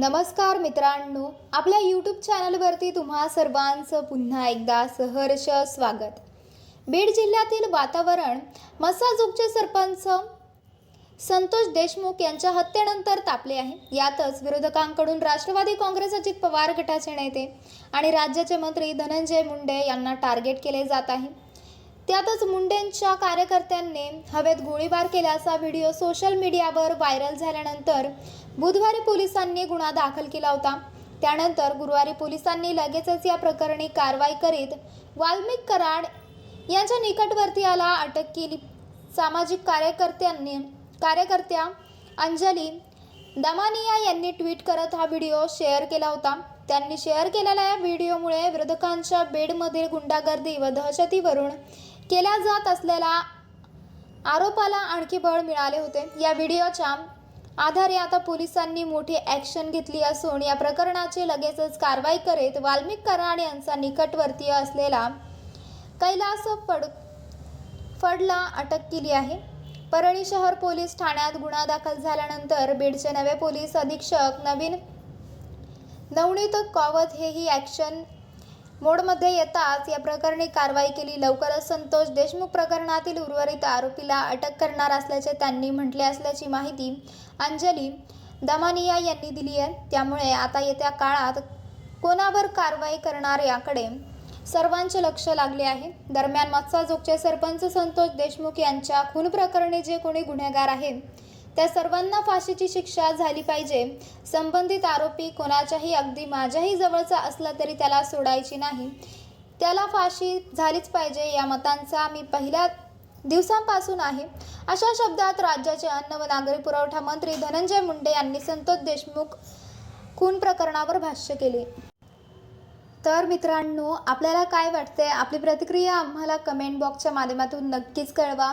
नमस्कार मित्रांनो आपल्या यूट्यूब चॅनलवरती तुम्हा सर्वांचं पुन्हा एकदा सहर्ष स्वागत. बीड जिल्ह्यातील वातावरण मसाजोगचे सरपंच संतोष देशमुख यांच्या हत्येनंतर तापले आहे. यातच विरोधकांकडून राष्ट्रवादी काँग्रेस अजित पवार गटाचे नेते आणि राज्याचे मंत्री धनंजय मुंडे यांना टार्गेट केले जात आहे. त्यातच मुंडेंच्या कार्यकर्त्यांनी हवेत गोळीबार केल्याचा व्हिडिओ सोशल मीडियावर व्हायरल झाल्यानंतर बुधवारी पोलिसांनी गुन्हा दाखल केला होता. त्यानंतर गुरुवारी पोलिसांनी लगेचच या प्रकरणी कारवाई करीत वाल्मिक कराड यांच्या निकटवर्तीयाला अटक केली. सामाजिक कार्यकर्त्यांनी कार्यकर्त्या अंजली दमानिया यांनी ट्विट करत हा व्हिडिओ शेअर केला होता. त्यांनी शेअर केलेल्या या व्हिडिओमुळे विरोधकांच्या बेडमधील गुंडागर्दी व दहशतीवरून केल्या जात असलेल्या आरोपाला आणखी बळ मिळाले होते. या व्हिडिओच्या आधारे आता पोलिसांनी मोठी ॲक्शन घेतली असून या प्रकरणाची लगेचच कारवाई करीत वाल्मिक कराड यांचा निकटवर्तीय असलेला कैलास फड फडला अटक केली आहे. परळी शहर पोलीस ठाण्यात गुन्हा दाखल झाल्यानंतर बीडचे नवे पोलीस अधीक्षक नवीन नवनीत कावत हेही ॲक्शन मोडमध्ये येताच या प्रकरणी कारवाई केली. लवकरच संतोष देशमुख प्रकरणातील उर्वरित आरोपीला अटक करणार असल्याचे त्यांनी म्हटले असल्याची माहिती अंजली दमानिया यांनी दिली आहे. त्यामुळे आता येत्या काळात कोणावर कारवाई करणार याकडे सर्वांचे लक्ष लागले आहे. दरम्यान मत्साजोगचे सरपंच संतोष देशमुख यांच्या खून प्रकरणी जे कोणी गुन्हेगार आहे त्या सर्वांना फाशीची शिक्षा झाली पाहिजे. संबंधित आरोपी कोणाच्याही अगदी माझ्याही जवळचा असला तरी त्याला सोडायची नाही. त्याला फाशी झालीच पाहिजे या मतांचा मी पहिल्या दिवसांपासून आहे. अशा शब्दात राज्याचे अन्न व नागरी पुरवठा मंत्री धनंजय मुंडे यांनी संतोष देशमुख खून प्रकरणावर भाष्य केले. तर मित्रांनो आपल्याला काय वाटते आपली प्रतिक्रिया आम्हाला कमेंट बॉक्सच्या माध्यमातून नक्कीच कळवा.